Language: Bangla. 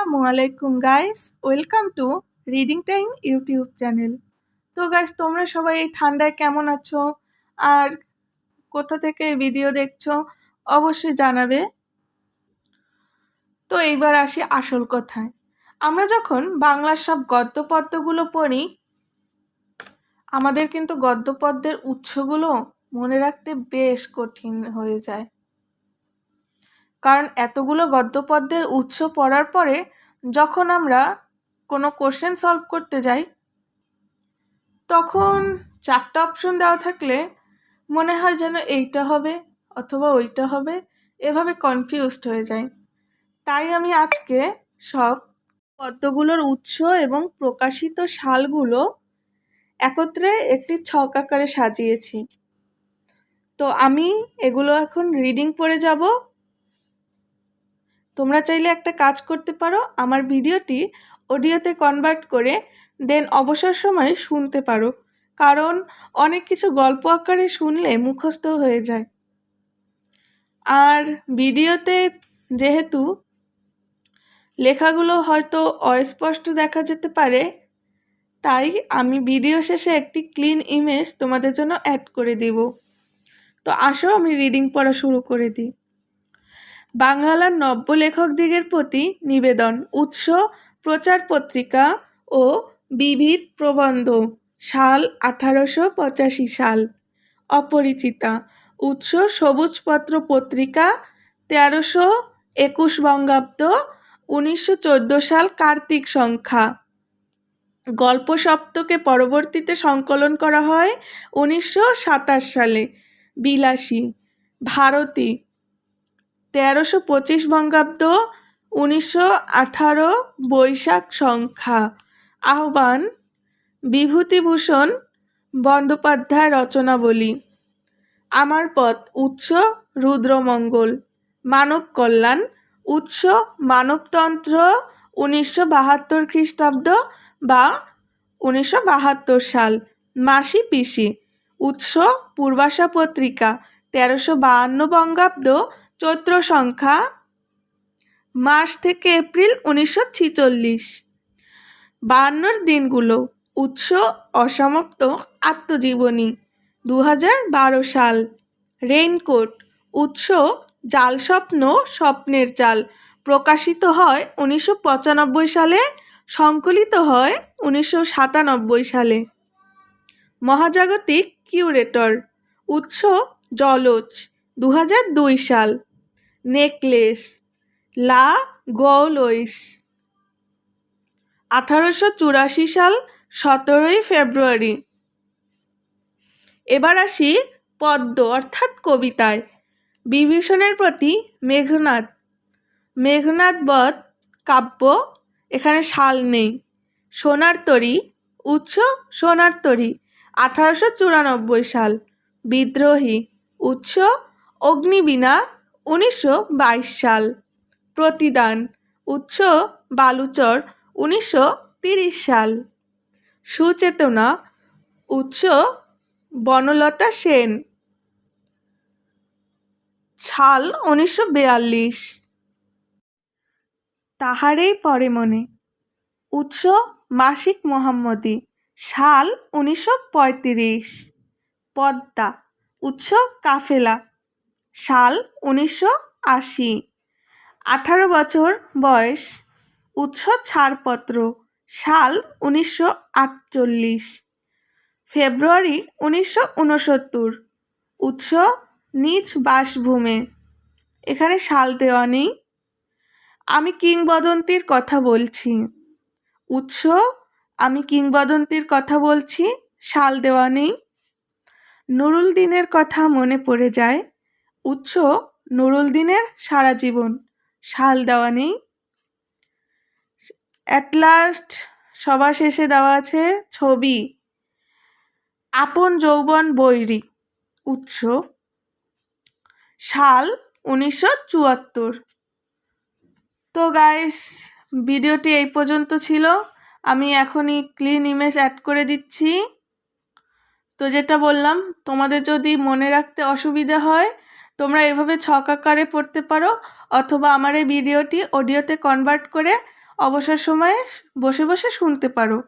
আসসালামু আলাইকুম guys welcome to reading time YouTube channel তো গাইস তোমরা সবাই এই ঠান্ডায় কেমন আছো? আর কোথা থেকে ভিডিও দেখছ? অবশ্যই জানাবে। তো, এইবার আসি আসল কথায়। আমরা যখন বাংলার সব গদ্য পদ্যগুলো পড়ি, আমাদের কিন্তু গদ্য পদ্যের উৎসগুলো মনে রাখতে বেশ কঠিন হয়ে যায়। কারণ এতগুলো গদ্যপদ্যের উৎস পড়ার পরে যখন আমরা কোনো কোশ্চেন সলভ করতে যাই, তখন চারটা অপশন দেওয়া থাকলে মনে হয় যেন এইটা হবে অথবা ওইটা হবে, এভাবে কনফিউজড হয়ে যায়। তাই আমি আজকে সব পদ্মগুলোর উৎস এবং প্রকাশিত সালগুলো একত্রে একটি ছক আকারে সাজিয়েছি। তো আমি এগুলো এখন রিডিং পড়ে যাব। তোমরা চাইলে একটা কাজ করতে পারো। আমার ভিডিওটি অডিওতে কনভার্ট করে দেন অবসর সময় শুনতে পারো। কারণ অনেক কিছু গল্প আকারে শুনলে মুখস্থ হয়ে যায়। আর ভিডিওতে যেহেতু লেখাগুলো হয়তো অস্পষ্ট দেখা যেতে পারে, তাই আমি ভিডিও শেষে একটি ক্লিন ইমেজ তোমাদের জন্য অ্যাড করে দিব। তো আসো আমি রিডিং পড়া শুরু করে দিই। বাংলার নব্য লেখকদিগের প্রতি নিবেদন, উৎস, প্রচার পত্রিকা ও বিবিধ প্রবন্ধ, সাল আঠারোশো পঁচাশি সাল। অপরিচিতা, উৎস সবুজপত্র পত্রিকা, তেরোশো একুশ বঙ্গাব্দ, উনিশশো চোদ্দ সাল কার্তিক সংখ্যা। গল্প সপ্তকে পরবর্তীতে সংকলন করা হয় উনিশশো সাতাশ সালে। বিলাসী, ভারতী তেরোশো পঁচিশ বঙ্গাব্দ, উনিশশো আঠারো বৈশাখ সংখ্যা। আহ্বান, বিভূতিভূষণ বন্দ্যোপাধ্যায় রচনাবলী। আমার পথ, উৎস, রুদ্রমঙ্গল। মানব কল্যাণ, উৎস, মানবতন্ত্র, উনিশশো বাহাত্তর খ্রিস্টাব্দ বা উনিশশো বাহাত্তর সাল। মাসি পিসি, উৎস, পূর্বাশা পত্রিকা, তেরোশো বাহান্ন বঙ্গাব্দ চৈত্র সংখ্যা মার্চ থেকে এপ্রিল উনিশশো ছিচল্লিশ। বায়ান্নর দিনগুলো উৎস অসমাপ্ত আত্মজীবনী দু হাজার বারো সাল। রেইনকোট, উৎস জাল স্বপ্ন স্বপ্নের চাল। প্রকাশিত হয় উনিশশো পঁচানব্বই সালে, সংকলিত হয় উনিশশো সাতানব্বই সালে। মহাজাগতিক কিউরেটর, উৎস জলজ দু হাজার দুই সাল। নেকলেস, লা গৌলইস আঠারোশো চুরাশি সাল সতেরোই ফেব্রুয়ারি। এবার আসি পদ্ম, অর্থাৎ কবিতায়। বিভীষণের প্রতি মেঘনাথ মেঘনাথ বধ, কাব্য, এখানে সাল নেই। সোনার তরী, উৎস সোনার তরী, আঠারোশো চুরানব্বই সাল। বিদ্রোহী, উৎস অগ্নিবীণা উনিশশো বাইশ সাল। প্রতিদান উৎস বালুচর উনিশশো সাল। সুচেতনা উৎস বনলতা সেন। সাল উনিশশো বেয়াল্লিশ। তাহারেই পরে মনে। উৎস মাসিক মোহাম্মদী। সাল উনিশশো পঁয়ত্রিশ। পদ্মা উৎস কাফেলা। সাল উনিশশো আশি। আঠারো বছর বয়স। উৎস ছাড়পত্র। সাল উনিশশো আটচল্লিশ। ফেব্রুয়ারি উনিশশো উনসত্তর। উৎস নিজ বাসভূমে। এখানে সাল দেওয়া নেই। আমি কিংবদন্তির কথা বলছি। উৎস, আমি কিংবদন্তির কথা বলছি, সাল দেওয়া নেই। নুরুল দিনের কথা মনে পড়ে যায়। উৎস নুরুল দিনের সারা জীবন। সাল দেওয়া নেই। অ্যাট লাস্ট সবার শেষে দেওয়া আছে ছবি। আপন যৌবন বৈরী। উৎস সাল উনিশশো চুয়াত্তর। তো গাইস ভিডিওটি এই পর্যন্ত ছিল। আমি এখনই ক্লিন ইমেজ অ্যাড করে দিচ্ছি। তো যেটা বললাম, তোমাদের যদি মনে রাখতে অসুবিধা হয় তোমরা এভাবে ছক আকারে পড়তে পারো অথবা আমার এই ভিডিওটি অডিওতে কনভার্ট করে অবসর সময়ে বসে বসে শুনতে পারো।